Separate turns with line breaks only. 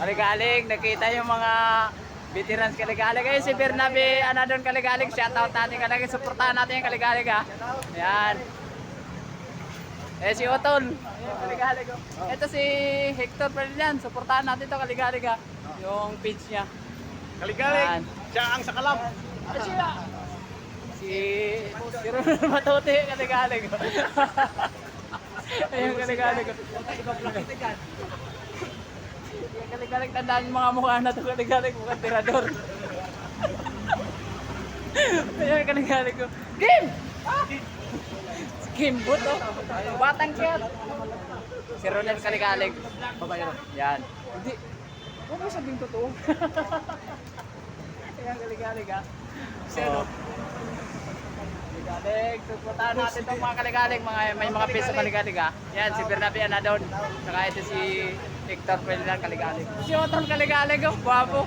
Kaligalig, nakita yung mga veterans Kaligalig. Ayun si Bernabe, ano doon Kaligalig, shoutout natin Kaligalig, supportahan natin yung Kaligalig ha. Yan. Eh si Otol, Ayun, Kaligalig. oh. Ito si Hector Ferdinand, supportahan natin to Kaligalig ha. Yung page niya. Yan.
Kaligalig, siya ang sakalam.
Ano siya? Si si Ronald Matote Kaligalig. Ayun Kaligalig. Kaligalig tandaan yung mga mukha na to Kaligalig mukhang tirador. Ayun Kaligalig ko. Game! Si Game Boot oh. Batang kiyat. Si Ronald Kaligalig. Babae ro. Yan. Hindi. Huwag mo sabing totoo. Ayan Kaligalig ha.
Sino?
Kaligalig, suportahan natin itong mga kaligalig, mga, may mga piso kaligalig ha. Yan, si Bernabe Anadon, saka ito si Hector Ferdinand kaligalig. Si Otol kaligalig, oh, guwapo.